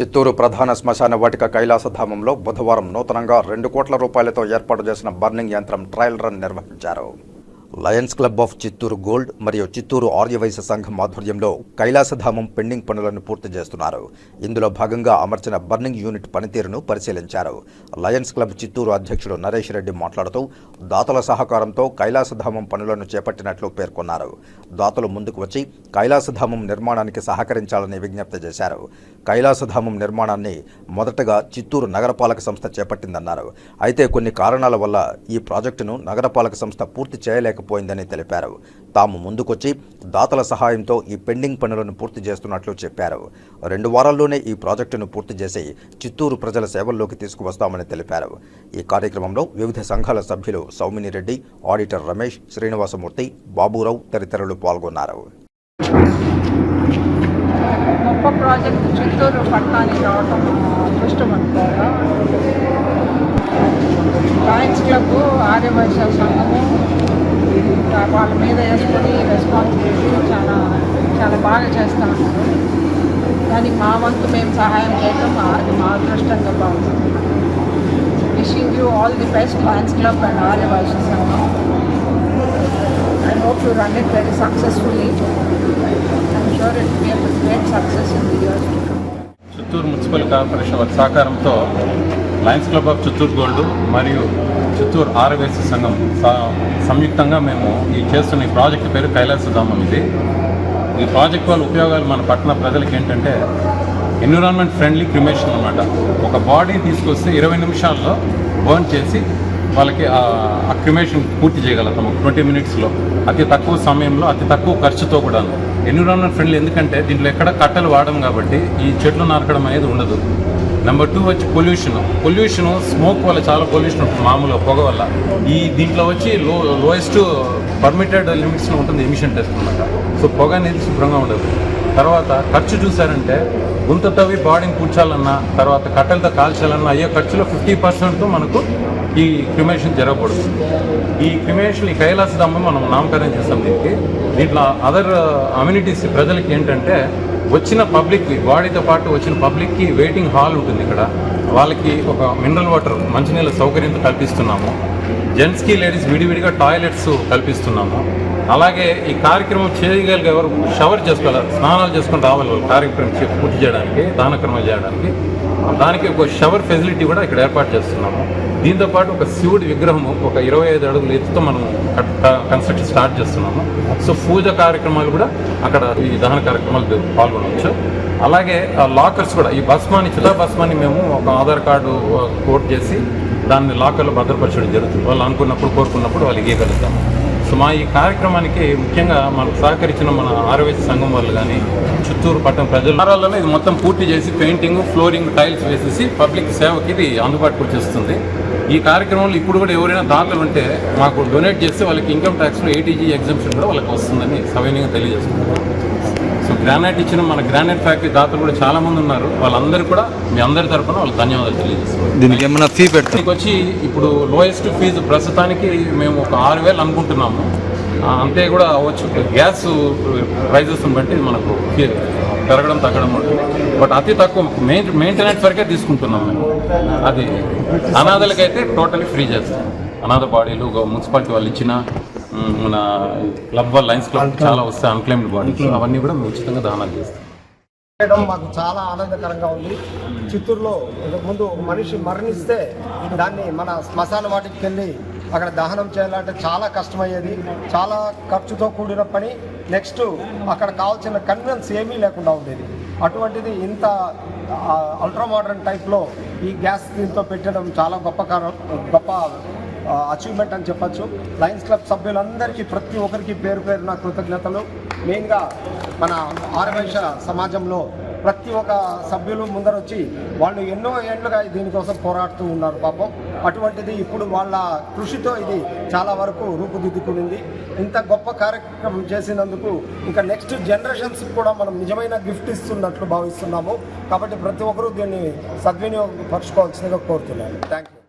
చిత్తూరు ప్రధాన శ్మశాన వాటిక కైలాసధామంలో బుధవారం నూతనంగా రెండు కోట్ల రూపాయలతో ఏర్పాటు చేసిన బర్నింగ్ యంత్రం ట్రయల్ రన్ నిర్వహించారు. Lions club of Chittoor gold మరియు చిత్తూరు ఆర్యవైశ్య సంఘం ఆధ్వర్యంలో కైలాసధామం పెండింగ్ పనులను పూర్తి చేస్తున్నారు. ఇందులో భాగంగా అమర్చిన బర్నింగ్ యూనిట్ పనితీరును పరిశీలించారు. లయన్స్ క్లబ్ చిత్తూరు అధ్యక్షుడు నరేష్ రెడ్డి మాట్లాడుతూ దాతల సహకారంతో కైలాసధామం పనులను చేపట్టినట్లు పేర్కొన్నారు. దాతలు ముందుకు వచ్చి కైలాసధామం నిర్మాణానికి సహకరించాలని విజ్ఞప్తి చేశారు. కైలాసధామం నిర్మాణాన్ని మొదటగా చిత్తూరు నగరపాలక సంస్థ చేపట్టిందన్నారు. అయితే కొన్ని కారణాల వల్ల ఈ ప్రాజెక్టును నగరపాలక సంస్థ పూర్తి చేయలేకపోయిందని తెలిపారు. తాము ముందుకొచ్చి దాతల సహాయంతో ఈ పెండింగ్ పనులను పూర్తి చేస్తున్నట్లు చెప్పారు. రెండు వారాల్లోనే ఈ ప్రాజెక్టును పూర్తి చేసి చిత్తూరు ప్రజల సేవల్లోకి తీసుకువస్తామని తెలిపారు. ఈ కార్యక్రమంలో వివిధ సంఘాల సభ్యులు సౌమినిరెడ్డి ఆడిటర్ రమేష్ శ్రీనివాసమూర్తి బాబురావు తదితరులు పాల్గొన్నారు. గొప్ప ప్రాజెక్ట్ చిత్తూరు పట్టణానికి రావటం అదృష్టం అనుకోవాలా లయన్స్ క్లబ్ ఆర్యవైశ్య సంఘము వాళ్ళ మీద వేసుకొని రెస్పాన్సిబిలిటీ చాలా చాలా బాగా చేస్తూ ఉంటారు దానికి మా వంతు మేము సహాయం చేయడం అది మా అదృష్టంగా బాగుంటుంది బాగుంది wishing you all the best lions club and Aryavysya సంఘం I hope to run it very successfully I'm sure it will be a great success in the years to come. Chittoor municipal corporation వారి సహకారంతో lions club of Chittoor gold మరియు చిత్తూరు ఆరవేసి సంఘం సంయుక్తంగా మేము ఈ చేస్తున్న ఈ ప్రాజెక్ట్ పేరు కైలాసధామం ఇది. ఈ ప్రాజెక్ట్ వల్ల ఉపయోగాలు మన పట్టణ ప్రజలకు ఏంటంటే ఎన్విరాన్మెంట్ ఫ్రెండ్లీ క్రిమేషన్ అనమాట ఒక బాడీ తీసుకొస్తే ఇరవై నిమిషాల్లో బర్న్ చేసి వాళ్ళకి ఆ క్రిమేషన్ పూర్తి చేయగలుగుతాం. ఒక ట్వంటీ మినిట్స్లో. అతి తక్కువ సమయంలో అతి తక్కువ ఖర్చుతో కూడా ఎన్విరాన్మెంట్ ఫ్రెండ్లీ ఎందుకంటే దీంట్లో ఎక్కడ కట్టెలు వాడడం కాబట్టి ఈ చెట్లు నరకడం అనేది ఉండదు. నెంబర్ టూ వచ్చి పొల్యూషన్. పొల్యూషన్ స్మోక్ వల్ల చాలా పొల్యూషన్ ఉంటుంది మామూలుగా పొగ వల్ల. ఈ దీంట్లో వచ్చి లో లోయెస్ట్ పర్మిటెడ్ లిమిట్స్లో ఉంటుంది ఎమిషన్ టెస్ట్ అనమాట సో పొగ అనేది శుభ్రంగా ఉండదు. తర్వాత ఖర్చు చూసారంటే గుంత తవ్వి బాడీని కూర్చాలన్నా తర్వాత కట్టెలతో కాల్చాలన్నా అయ్యే ఖర్చులో ఫిఫ్టీ పర్సెంట్ మనకు ఈ క్రిమేషన్ జరగకూడదు. ఈ క్రిమేషన్ ఈ కైలాస మనం నామకరణం చేస్తాం దీనికి. దీంట్లో అదర్ అమ్యూనిటీస్ uh, ప్రజలకి ఏంటంటే వచ్చిన పబ్లిక్కి బాడీతో పాటు వచ్చిన పబ్లిక్కి వెయిటింగ్ హాల్ ఉంటుంది ఇక్కడ. వాళ్ళకి ఒక మినరల్ వాటర్ మంచినీళ్ళ సౌకర్యంతో కల్పిస్తున్నాము. జెంట్స్కి లేడీస్ విడివిడిగా టాయిలెట్స్ కల్పిస్తున్నాము. అలాగే ఈ కార్యక్రమం చేయగలిగే ఎవరు షవర్ చేసుకోవాలి స్నానాలు చేసుకుని రావాలి వాళ్ళు కార్యక్రమం పూర్తి చేయడానికి దానక్రమం చేయడానికి. దానికి ఒక షవర్ ఫెసిలిటీ కూడా ఇక్కడ ఏర్పాటు చేస్తున్నాము. దీంతో పాటు ఒక శివుడి విగ్రహం ఒక ఇరవై ఐదు అడుగుల ఎత్తుతో మనం కన్స్ట్రక్షన్ స్టార్ట్ చేస్తున్నాము. సో పూజ కార్యక్రమాలు కూడా అక్కడ ఈ దహన కార్యక్రమాలు పాల్గొనవచ్చు. అలాగే ఆ లాకర్స్ కూడా. ఈ భస్మాని చిల్లా భస్మాని మేము ఒక ఆధార్ కార్డు కోట్ చేసి దాన్ని లాకర్లో భద్రపరచడం జరుగుతుంది. వాళ్ళు అనుకున్నప్పుడు కోరుకున్నప్పుడు వాళ్ళు ఇవ్వగలుగుతాం సో మా ఈ కార్యక్రమానికి ముఖ్యంగా మనకు సహకరించిన మన ఆరోగ్య సంఘం వాళ్ళు కానీ చిత్తూరు పట్టణ ప్రజల ఇది మొత్తం పూర్తి చేసి పెయింటింగ్ ఫ్లోరింగ్ టైల్స్ వేసేసి పబ్లిక్ సేవకి ఇది అందుబాటుకు వచ్చేస్తుంది ఈ కార్యక్రమంలో ఇప్పుడు కూడా ఎవరైనా దాతలు ఉంటే మాకు డొనేట్ చేస్తే వాళ్ళకి ఇన్కమ్ ట్యాక్స్లో ఏటీజీ ఎగ్జామ్షన్ కూడా వాళ్ళకి వస్తుందని సవినీయంగా తెలియజేస్తున్నాం. గ్రానైట్ ఇచ్చిన మన గ్రానైట్ ఫ్యాక్టరీ దాతలు కూడా చాలా మంది ఉన్నారు. వాళ్ళందరూ కూడా మీ అందరి తరపున వాళ్ళకి ధన్యవాదాలు తెలియజేస్తున్నాం. దీనికి ఏమైనా ఫీ పెడతాం వచ్చి ఇప్పుడు లోయెస్ట్ ఫీజు ప్రస్తుతానికి మేము ఒక ఆరు వేలు అనుకుంటున్నాము. అంతే కూడా అవ్వచ్చు. గ్యాస్ ప్రైజెస్ బట్టి మనకు పెరగడం తగ్గడం ఉంటుంది. బట్ అతి తక్కువ మెయిన్ మెయింటెనెన్స్ వరకే తీసుకుంటున్నాం మేము. అది అనాథలకైతే టోటలీ ఫ్రీ చేస్తాం. అనాథ బాడీలు మున్సిపాలిటీ వాళ్ళు ఇచ్చిన మన క్లబ్ లైన్స్ క్లబ్ చాలా వస్తే అన్క్లైమ్డ్ బాడీస్ అవన్నీ కూడా మేము ఉచితంగా దానాలు చేస్తాం. చేయడం మాకు చాలా ఆనందకరంగా ఉంది. చిత్తూరులో ముందు మనిషి మరణిస్తే దాన్ని మన శ్మశాన వాటికి వెళ్ళి అక్కడ దహనం చేయాలంటే చాలా కష్టమయ్యేది. చాలా ఖర్చుతో కూడిన పని. నెక్స్ట్ అక్కడ కావాల్సిన కన్వెన్స్ ఏమీ లేకుండా ఉండేది. అటువంటిది ఇంత అల్ట్రా మోడర్న్ టైప్లో ఈ గ్యాస్ దీంతో పెట్టడం చాలా గొప్ప గొప్ప అచీవ్మెంట్ అని చెప్పొచ్చు. లయన్స్ క్లబ్ సభ్యులందరికీ ప్రతి ఒక్కరికి పేరు పేరున కృతజ్ఞతలు. మెయిన్గా మన ఆరవైశ సమాజంలో ప్రతి ఒక్క సభ్యులు ముందరొచ్చి వాళ్ళు ఎన్నో ఏళ్ళుగా దీనికోసం పోరాడుతూ ఉన్నారు పాపం. అటువంటిది ఇప్పుడు వాళ్ళ కృషితో ఇది చాలా వరకు రూపుదిద్దుకునింది. ఇంత గొప్ప కార్యక్రమం చేసినందుకు ఇంకా నెక్స్ట్ జనరేషన్స్ కూడా మనం నిజమైన గిఫ్ట్ ఇస్తున్నట్లు భావిస్తున్నాము. కాబట్టి ప్రతి ఒక్కరూ దీన్ని సద్వినియోగపరచుకోవాల్సిందిగా కోరుతున్నాను. Thank you